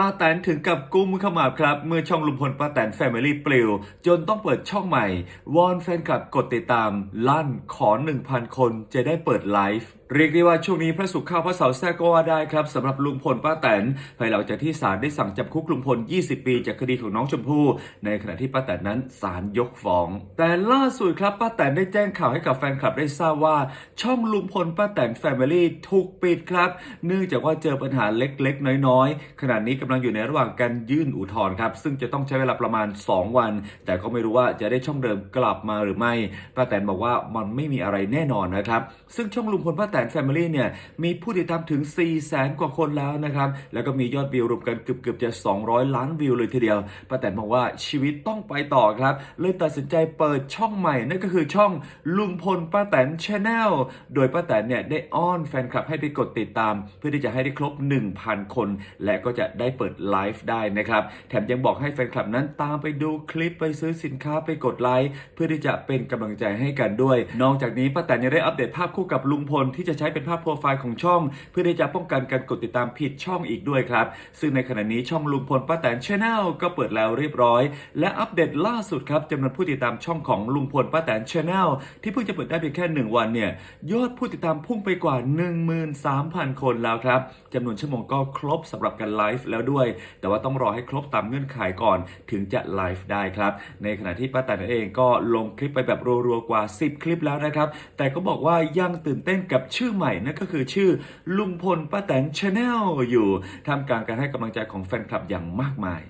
ป้าแตนถึงกับกุ้มขมับครับ เมื่อช่องลุงพลป้าแตนแฟมิลี่ปลิว จนต้องเปิดช่องใหม่ วอนแฟนคลับกดติดตาม ลั่นขอ 1,000 คนจะได้เปิดไลฟ์ เรียกได้ว่าช่วงนี้พระสุขข้าวพระเสาแทรกก็ว่าได้ครับสำหรับลุงพลป้าแตนภายหลังจากที่ศาลได้สั่งจำคุกลุงพล 20 ปี จากคดีของน้องชมพู่ ในขณะที่ป้าแตนนั้นศาลยกฟ้อง แต่ล่าสุดครับป้าแตนได้แจ้งข่าวให้กับแฟนคลับได้ทราบว่า ช่องลุงพลป้าแตนแฟมิลี่ถูกปิดครับ เนื่องจากว่าเจอปัญหาเล็กๆ น้อยๆ ขณะนี้กำลังอยู่ในระหว่างการยื่นอุทธรณ์ครับซึ่งจะต้องใช้เวลาประมาณ 2 วัน แต่ก็ไม่รู้ว่าจะได้ช่องเดิมกลับมาหรือไม่ป้าแตนบอกว่ามันไม่มีอะไรแน่นอนนะครับซึ่งช่องลุงพลป้าแตนแฟมิลี่เนี่ยมีผู้ติดตามถึง 4 0 0แสนกว่าคนแล้วนะครับ แล้วก็มียอดวิวรวมกันเกือบๆจะ 200 ล้านวิวเลยทีเดียวป้าแตนบอกว่าชีวิตต้องไปต่อครับ เลยตัดสินใจเปิดช่องใหม่ นั่นก็คือช่องลุงพลป้าแตนชาแนลโดยป้าแตนเนี่ยได้อ้อนแฟนคลับให้ไปกดติดตาม เพื่อที่จะให้ได้ครบ 1,000 คน และก็จะได้เปิดไลฟ์ได้นะครับ แถมยังบอกให้แฟนคลับนั้นตามไปดูคลิปไปซื้อสินค้าไปกดไลค์เพื่อที่จะเป็นกำลังใจให้กันด้วย นอกจากนี้ป้าแตนยังได้อัปเดตภาพคู่กับลุงพลที่จะใช้เป็นภาพโปรไฟล์ของช่อง เพื่อที่จะป้องกันการกดติดตามผิดช่องอีกด้วยครับ ซึ่งในขณะนี้ช่องลุงพลป้าแตนชาแนลก็เปิดแล้วเรียบร้อย และอัปเดตล่าสุดครับจำนวนผู้ติดตามช่องของลุงพลป้าแตนชาแนลที่เพิ่งจะเปิดได้เพียงแค่ 1 วันเนี่ยยอดผู้ติดตามพุ่งไปกว่า 13,000 คนแล้วครับจำนวนชั่วโมงก็ครบสำหรับการไลฟ์แล้วด้วย แต่ว่าต้องรอให้ครบตามเงื่อนไขก่อนถึงจะไลฟ์ได้ครับ ในขณะที่ป้าแตนเองก็ลงคลิปไปแบบรัวๆกว่า 10 คลิปแล้วนะครับ แต่ก็บอกว่ายังตื่นเต้นกับชื่อใหม่นั่นก็คือชื่อลุงพลป้าแตนชาแนลอยู่ท่ามกลางการให้กำลังใจของแฟนคลับอย่างมากมาย